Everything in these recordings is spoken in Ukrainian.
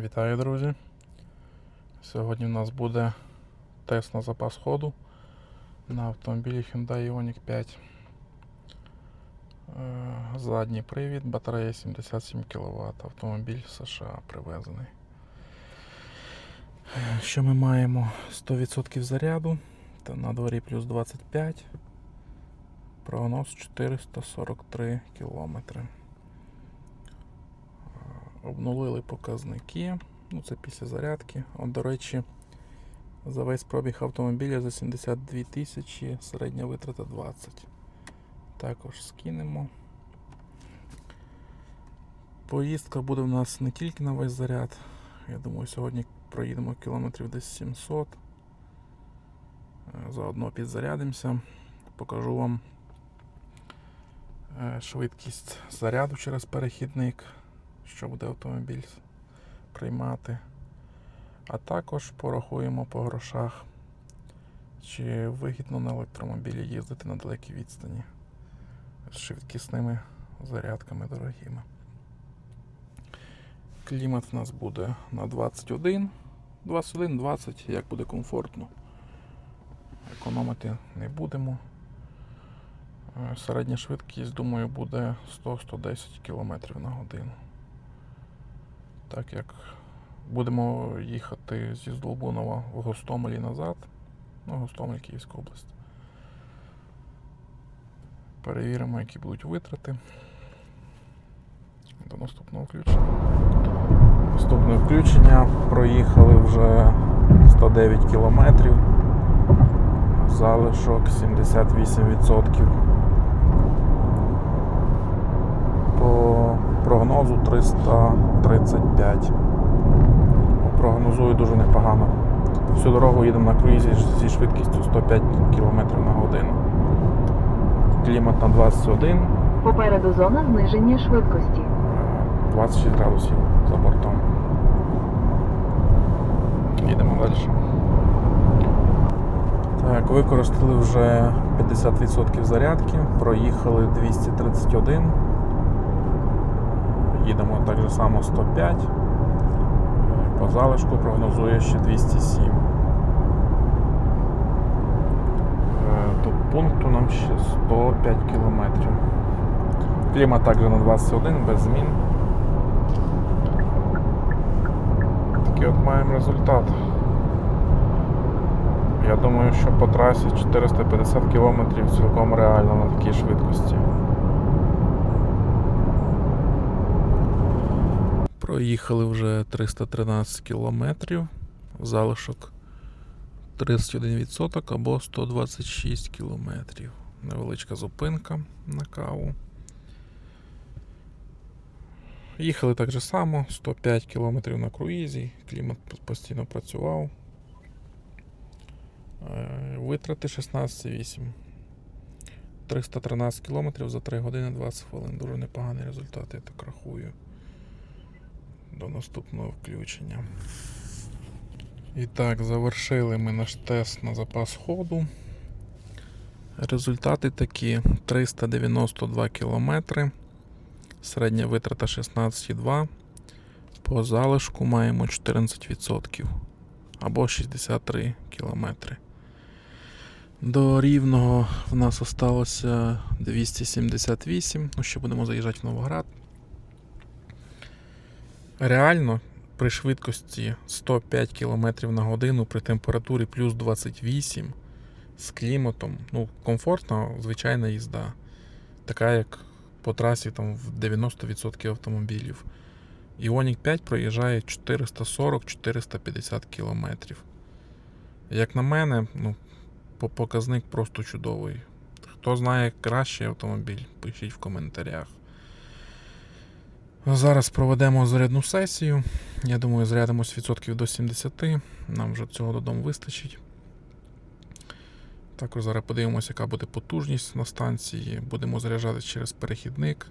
Вітаю, друзі! Сьогодні у нас буде тест на запас ходу на автомобілі Hyundai Ioniq 5. Е, Задній привід, батарея 77 кВт, автомобіль США привезений. Е, Що ми маємо? 100% заряду, та на дворі плюс 25, прогноз 443 кілометри. Обнулили показники. Ну, це після зарядки. От, до речі, за весь пробіг автомобіля за 72 тисячі, середня витрата 20. Також скинемо. Поїздка буде в нас не тільки на весь заряд. Я думаю, сьогодні проїдемо кілометрів десь 700. Е, Заодно підзарядимося. Покажу вам е, швидкість заряду через перехідник що буде автомобіль приймати. А також порахуємо по грошах, чи вигідно на електромобілі їздити на далекій відстані з швидкісними зарядками дорогими. Клімат в нас буде на 21, 21-20, як буде комфортно. Економити не будемо. Е, Середня швидкість, думаю, буде 100-110 км на годину так як будемо їхати зі Здолбунова в Гостомелі назад. Ну, Гостомель, Київська область. Перевіримо, які будуть витрати. До наступного включення. Наступне включення. Проїхали вже 109 кілометрів. Залишок 78%. По прогнозу 335. Ну, Прогнозую дуже непогано. Всю дорогу їдемо на круїзі зі швидкістю 105 км на годину. Клімат на 21, Попереду зона зниження швидкості. е, 26 градусів за бортом. Їдемо далі. Так, використали вже 50% зарядки, проїхали 231. Їдемо так же само 105. По залишку прогнозує ще 207. Е, До пункту нам ще 105 кілометрів. Клімат також на 21 без змін. Такий от маємо результат. Я думаю, що по трасі 450 км цілком реально на такій швидкості. Проїхали вже 313 кілометрів. Залишок 31% або 126 кілометрів. Невеличка зупинка на каву. Їхали так же само, 105 кілометрів на круїзі, клімат постійно працював. Е, Витрати 16,8. 313 кілометрів за 3 години 20 хвилин. Дуже непоганий результат, я так рахую до наступного включення. І так, завершили ми наш тест на запас ходу. Результати такі: 392 кілометри, середня витрата 16,2. По залишку маємо 14% або 63 кілометри. До рівного в нас осталося 278. Ну, ще будемо заїжджати в Новоград. Реально, при швидкості 105 км на годину при температурі плюс 28 з кліматом, ну, комфортна, звичайна їзда. Така, як по трасі там, в 90% автомобілів. Ioniq 5 проїжджає 440-450 км. Як на мене, ну, показник просто чудовий. Хто знає кращий автомобіль, пишіть в коментарях. Зараз проведемо зарядну сесію. Я думаю, зарядимось відсотків до 70. Нам вже цього додому вистачить. Також зараз подивимося, яка буде потужність на станції. Будемо заряджати через перехідник.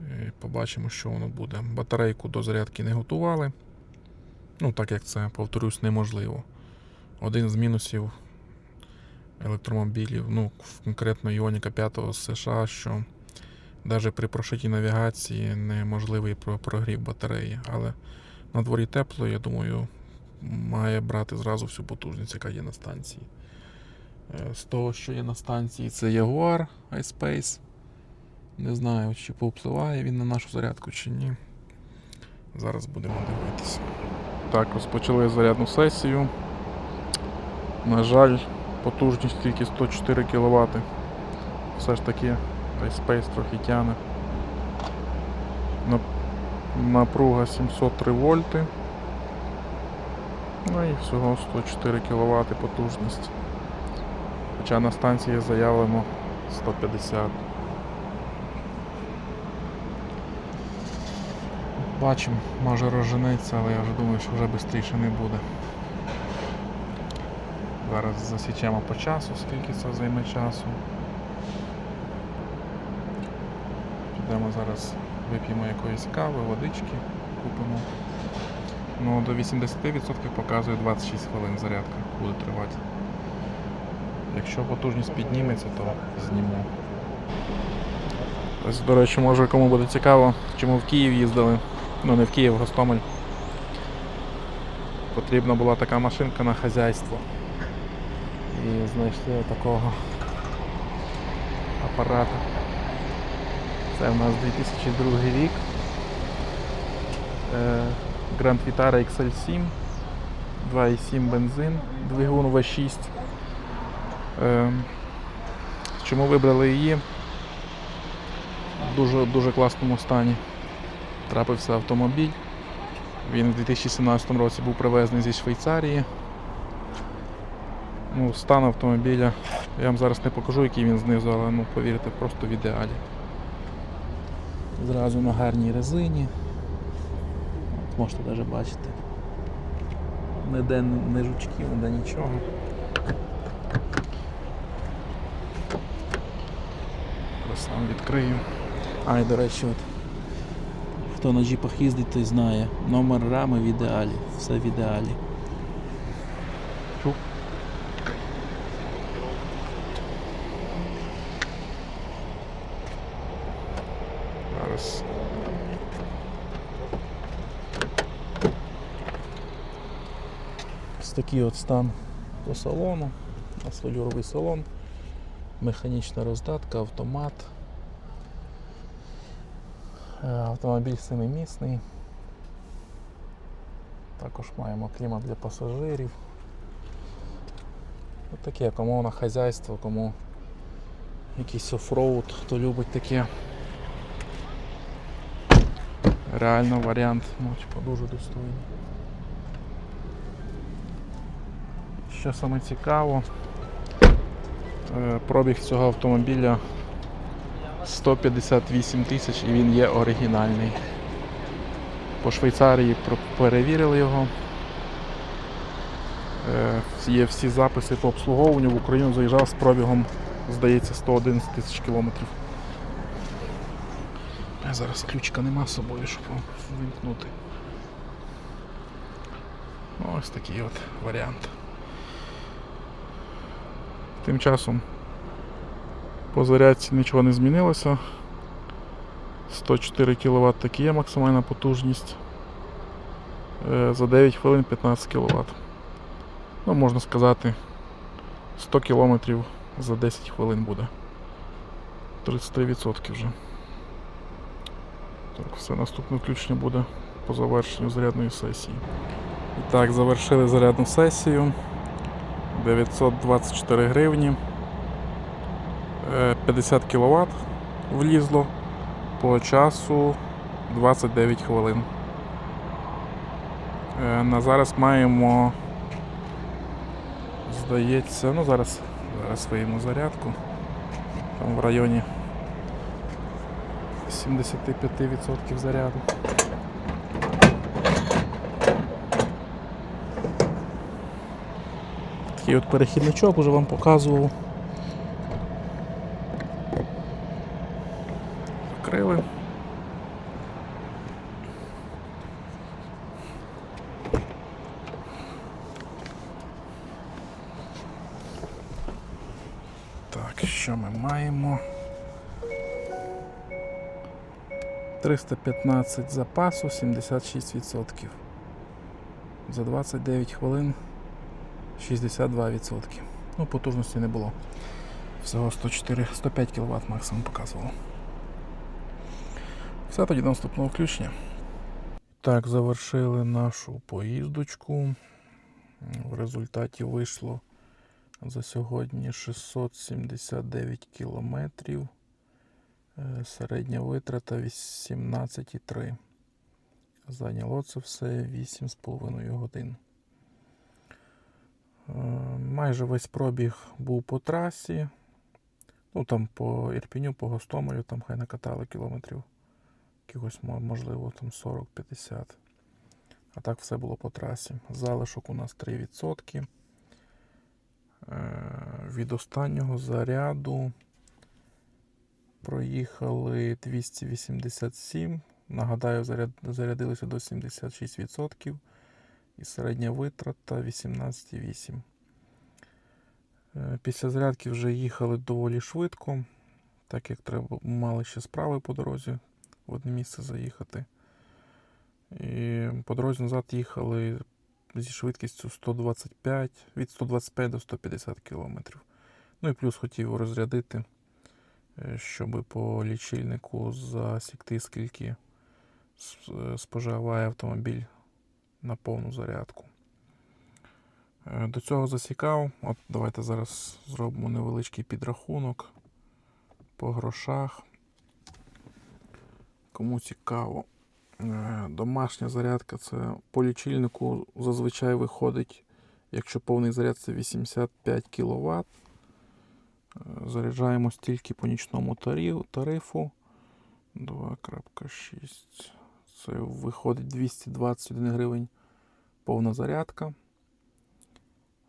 І Побачимо, що воно буде. Батарейку до зарядки не готували. Ну, так як це, повторюсь, неможливо. Один з мінусів електромобілів, ну, конкретно Іоніка 5 з США, що навіть при прошитій навігації неможливий про- прогрів батареї. Але На дворі тепло, я думаю, має брати зразу всю потужність, яка є на станції. Е, З того, що є на станції, це Jaguar iSpace. Не знаю, чи повпливає він на нашу зарядку чи ні. Зараз будемо дивитися. Так, розпочали зарядну сесію. На жаль, потужність тільки 104 кВт. Все ж таки iSpace трохи тяне. Напруга 703 вольти. Ну і всього 104 кВт потужність. Хоча на станції заявлено 150. Бачимо, може розженеться, але я вже думаю, що вже швидше не буде. Зараз засічемо по часу, скільки це займе часу. Підемо зараз, вип'ємо якоїсь кави, водички, купимо. Ну, до 80% показує 26 хвилин зарядка буде тривати. Якщо потужність підніметься, то зніму. Ось, до речі, може кому буде цікаво, чому в Київ їздили. Ну не в Київ, в Гостомель. Потрібна була така машинка на хазяйство. І знайшли такого апарата. Це в нас 2002 рік. Е, Grand Vitara XL7, 2,7 бензин, двигун V6. Е, Чому вибрали її? В дуже, дуже класному стані. Трапився автомобіль. Він у 2017 році був привезений зі Швейцарії. Ну, стан автомобіля. Я вам зараз не покажу, який він знизу, але ну, повірте, просто в ідеалі. Зразу на гарній резині. От можете навіть бачити. Ніде не жучків, ніде нічого. Сам відкрию. А, і до речі, от, хто на джіпах їздить, той знає. Номер рами в ідеалі. Все в ідеалі. Чук. Зараз. Ось такий от стан по салону. Асфальоровий салон, механічна роздатка, автомат. Е, Автомобіль семимісний. Також маємо клімат для пасажирів. Ось таке, кому на хазяйство, кому якийсь офроуд, хто любить таке. Реально варіант, ну, дуже достойний. Що саме цікаво, е, пробіг цього автомобіля 158 тисяч і він є оригінальний. По Швейцарії перевірили його. Е, Є всі записи по обслуговуванню. В Україну заїжджав з пробігом, здається, 111 тисяч кілометрів. Зараз ключика нема з собою, щоб вимкнути. Ну, Ось такий от варіант. Тим часом по зарядці нічого не змінилося. 104 кВт таки є максимальна потужність. Е, За 9 хвилин 15 кВт. Ну, можна сказати, 100 км за 10 хвилин буде. 33% вже. Так, все, наступне включення буде по завершенню зарядної сесії. І так, завершили зарядну сесію. 924 гривні. Е, 50 кВт влізло по часу 29 хвилин. Е, На зараз маємо, здається, ну зараз, зараз виїмо зарядку. Там в районі 75% заряду. Такий от перехідничок вже вам показував. Закрили. Так, що ми маємо? 315 запасу, 76%. За 29 хвилин 62%. Ну, потужності не було. Всього 104, 105 кВт максимум показувало. Все тоді до наступного включення. Так, завершили нашу поїздочку. В результаті вийшло за сьогодні 679 кілометрів. Е, Середня витрата 18,3. Зайняло це все 8,5 годин. Е, Майже весь пробіг був по трасі. Ну там по Ірпіню, по Гостомелю, там хай накатали кілометрів. Якихось, можливо, там 40-50. А так все було по трасі. Залишок у нас 3%. Е, Від останнього заряду проїхали 287. Нагадаю, заряд, зарядилися до 76%. І середня витрата 18,8. Е, Після зарядки вже їхали доволі швидко, так як треба мали ще справи по дорозі в одне місце заїхати. І по дорозі назад їхали зі швидкістю 125, від 125 до 150 км. Ну і плюс хотів розрядити, е, щоб по лічильнику засікти, скільки е, споживає автомобіль на повну зарядку. Е, До цього засікав. От давайте зараз зробимо невеличкий підрахунок по грошах. Кому цікаво, Е, домашня зарядка це по лічильнику зазвичай виходить, якщо повний заряд це 85 кВт. Заряджаємо стільки по нічному тарифу. 2.6. Це виходить 221 гривень повна зарядка.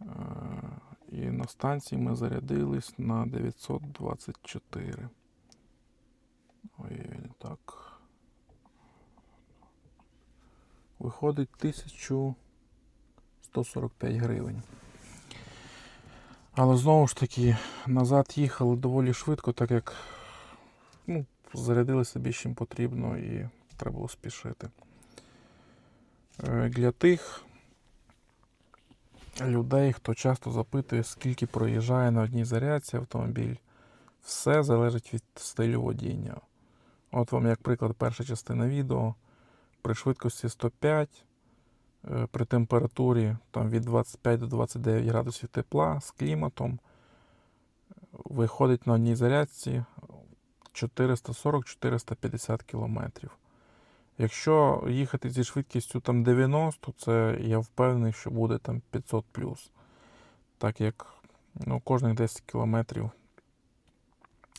Е, І на станції ми зарядились на 924. Ой, так. Виходить 1145 гривень. Але знову ж таки, назад їхали доволі швидко, так як ну, зарядилися більше, чим потрібно, і треба було спішити. Е, Для тих людей, хто часто запитує, скільки проїжджає на одній зарядці автомобіль, все залежить від стилю водіння. От вам, як приклад, перша частина відео. При швидкості 105, е, при температурі там, від 25 до 29 градусів тепла з кліматом, виходить на одній зарядці 440-450 кілометрів. Якщо їхати зі швидкістю там 90, це я впевнений, що буде там 500 Так як ну, кожних 10 кілометрів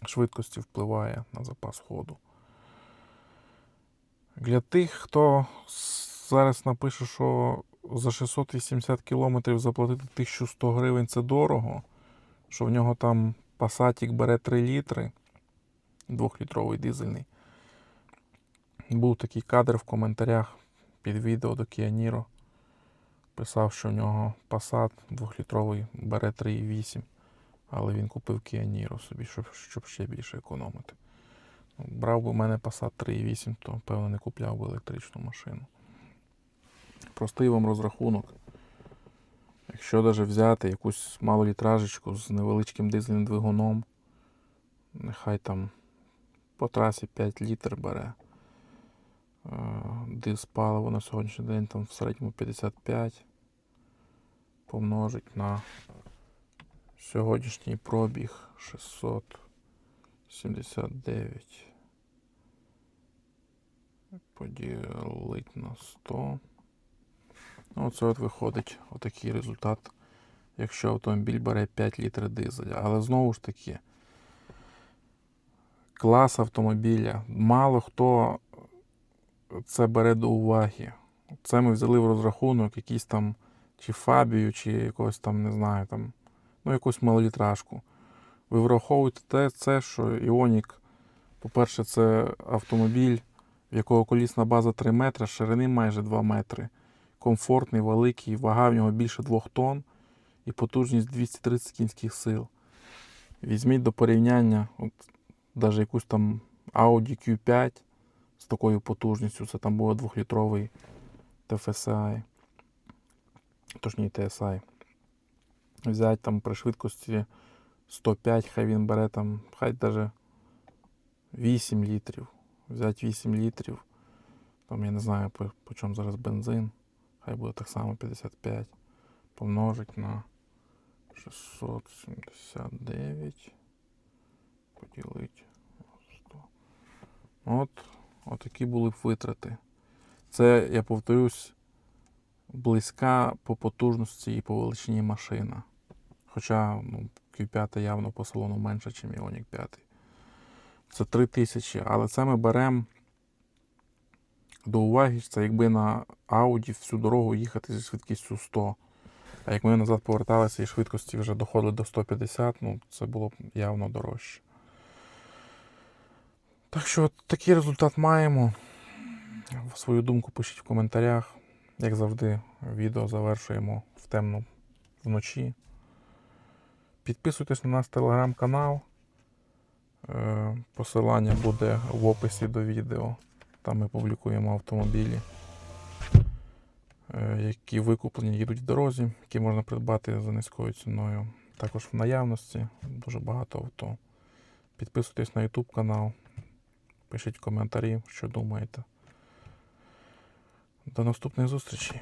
швидкості впливає на запас ходу. Для тих, хто зараз напише, що за 680 кілометрів заплатити 1100 гривень це дорого, що в нього там пасатік бере 3 літри, 2-літровий дизельний. Був такий кадр в коментарях під відео до Niro. Писав, що в нього Passat 2-літровий бере 3,8, але він купив Niro собі, щоб, щоб ще більше економити. Брав би у мене Passat 3.8, то певно не купляв би електричну машину. Простий вам розрахунок. Якщо навіть взяти якусь малолітражечку з невеличким дизельним двигуном, нехай там по трасі 5 літр бере. Диз паливо на сьогоднішній день там в середньому 55 помножить на сьогоднішній пробіг 679 поділить на 100. Ну, Оце от виходить отакий результат, якщо автомобіль бере 5 літрів дизеля. Але знову ж таки, клас автомобіля. Мало хто це бере до уваги. Це ми взяли в розрахунок якийсь там чи Фабію, чи якогось там, не знаю, там, ну, якусь малолітражку. Ви враховуєте те, це, що Іонік, по-перше, це автомобіль, в якого колісна база 3 метри, ширини майже 2 метри. Комфортний, великий, вага в нього більше 2 тонн і потужність 230 кінських сил. Візьміть до порівняння, от, навіть якусь там Audi Q5 з такою потужністю, це там буде 2-літровий TFSI. точніше TSI. Взяти там при швидкості 105, хай він бере там, хай даже 8 літрів. Взяти 8 літрів. Там я не знаю, по, по чому зараз бензин. Хай буде так само 55. Помножить на 679. Поділити. 100. От, отакі були б витрати. Це, я повторюсь, близька по потужності і по величині машина. Хоча ну, Q5 явно по салону менше, ніж Ioniq 5. Це 3000, але це ми беремо до уваги, це якби на Audi всю дорогу їхати зі швидкістю 100. А як ми назад поверталися і швидкості вже доходили до 150, ну це було б явно дорожче. Так що от такий результат маємо. Свою думку пишіть в коментарях. Як завжди, відео завершуємо в темну вночі. Підписуйтесь на наш телеграм-канал. Е, Посилання буде в описі до відео. Там ми публікуємо автомобілі, е, які викуплені, їдуть в дорозі, які можна придбати за низькою ціною. Також в наявності дуже багато авто. Підписуйтесь на YouTube канал, пишіть коментарі, що думаєте. До наступних зустрічей.